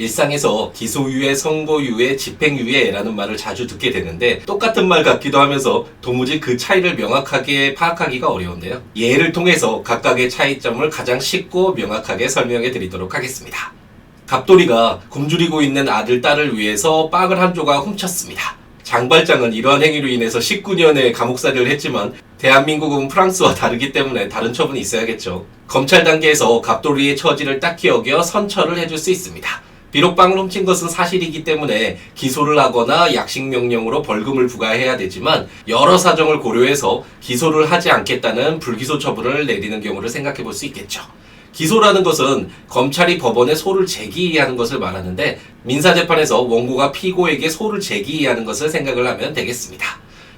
일상에서 기소유예, 선고유예, 집행유예라는 말을 자주 듣게 되는데 똑같은 말 같기도 하면서 도무지 그 차이를 명확하게 파악하기가 어려운데요. 예를 통해서 각각의 차이점을 가장 쉽고 명확하게 설명해 드리도록 하겠습니다. 갑돌이가 굶주리고 있는 아들, 딸을 위해서 빵을 한 조각 훔쳤습니다. 장발장은 이러한 행위로 인해서 19년의 감옥살이를 했지만 대한민국은 프랑스와 다르기 때문에 다른 처분이 있어야겠죠. 검찰 단계에서 갑돌이의 처지를 딱히 여겨 선처를 해줄 수 있습니다. 비록 빵을 훔친 것은 사실이기 때문에 기소를 하거나 약식 명령으로 벌금을 부과해야 되지만 여러 사정을 고려해서 기소를 하지 않겠다는 불기소 처분을 내리는 경우를 생각해 볼 수 있겠죠. 기소라는 것은 검찰이 법원에 소를 제기하는 것을 말하는데 민사재판에서 원고가 피고에게 소를 제기하는 것을 생각을 하면 되겠습니다.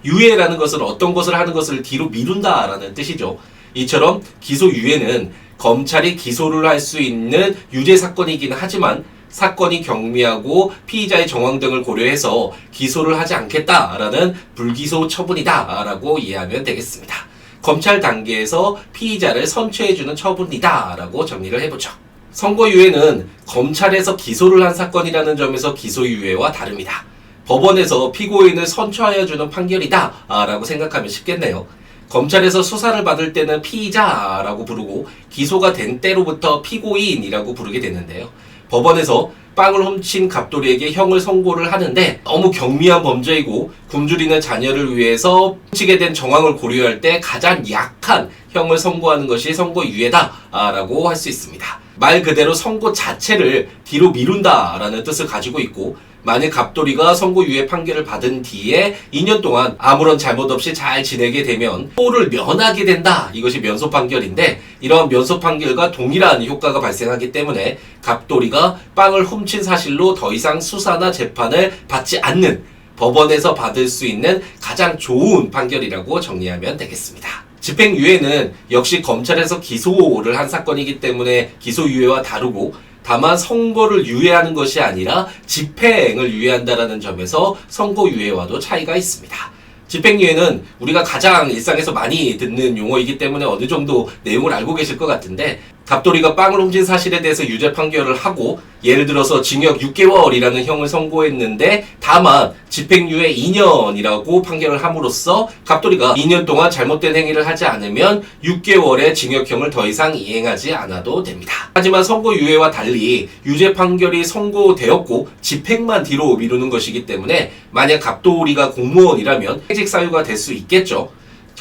유예라는 것은 어떤 것을 하는 것을 뒤로 미룬다라는 뜻이죠. 이처럼 기소 유예는 검찰이 기소를 할 수 있는 유죄 사건이긴 하지만 사건이 경미하고 피의자의 정황 등을 고려해서 기소를 하지 않겠다라는 불기소 처분이다라고 이해하면 되겠습니다. 검찰 단계에서 피의자를 선처해주는 처분이다라고 정리를 해보죠. 선고유예는 검찰에서 기소를 한 사건이라는 점에서 기소유예와 다릅니다. 법원에서 피고인을 선처하여주는 판결이다라고 생각하면 쉽겠네요. 검찰에서 수사를 받을 때는 피의자라고 부르고 기소가 된 때로부터 피고인이라고 부르게 되는데요. 법원에서 빵을 훔친 갑돌이에게 형을 선고를 하는데 너무 경미한 범죄이고 굶주리는 자녀를 위해서 훔치게 된 정황을 고려할 때 가장 약한 형을 선고하는 것이 선고유예다라고 할 수 있습니다. 말 그대로 선고 자체를 뒤로 미룬다라는 뜻을 가지고 있고 만약 갑돌이가 선고유예 판결을 받은 뒤에 2년 동안 아무런 잘못 없이 잘 지내게 되면 소를 면하게 된다. 이것이 면소 판결인데 이러한 면소 판결과 동일한 효과가 발생하기 때문에 갑돌이가 빵을 훔친 사실로 더 이상 수사나 재판을 받지 않는 법원에서 받을 수 있는 가장 좋은 판결이라고 정리하면 되겠습니다. 집행유예는 역시 검찰에서 기소를 한 사건이기 때문에 기소유예와 다르고 다만 선고를 유예하는 것이 아니라 집행을 유예한다라는 점에서 선고유예와도 차이가 있습니다. 집행유예는 우리가 가장 일상에서 많이 듣는 용어이기 때문에 어느 정도 내용을 알고 계실 것 같은데 갑돌이가 빵을 훔친 사실에 대해서 유죄 판결을 하고 예를 들어서 징역 6개월이라는 형을 선고했는데 다만 집행유예 2년이라고 판결을 함으로써 갑돌이가 2년 동안 잘못된 행위를 하지 않으면 6개월의 징역형을 더 이상 이행하지 않아도 됩니다. 하지만 선고유예와 달리 유죄 판결이 선고되었고 집행만 뒤로 미루는 것이기 때문에 만약 갑돌이가 공무원이라면 퇴직 사유가 될 수 있겠죠.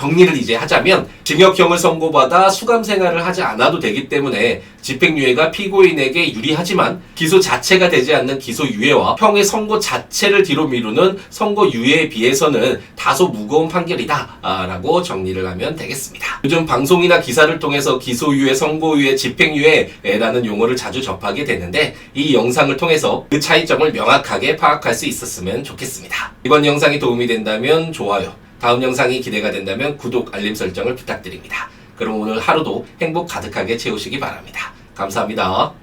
정리를 이제 하자면 징역형을 선고받아 수감 생활을 하지 않아도 되기 때문에 집행유예가 피고인에게 유리하지만 기소 자체가 되지 않는 기소유예와 형의 선고 자체를 뒤로 미루는 선고유예에 비해서는 다소 무거운 판결이다라고 정리를 하면 되겠습니다. 요즘 방송이나 기사를 통해서 기소유예, 선고유예, 집행유예라는 용어를 자주 접하게 되는데 이 영상을 통해서 그 차이점을 명확하게 파악할 수 있었으면 좋겠습니다. 이번 영상이 도움이 된다면 좋아요. 다음 영상이 기대가 된다면 구독, 알림 설정을 부탁드립니다. 그럼 오늘 하루도 행복 가득하게 채우시기 바랍니다. 감사합니다.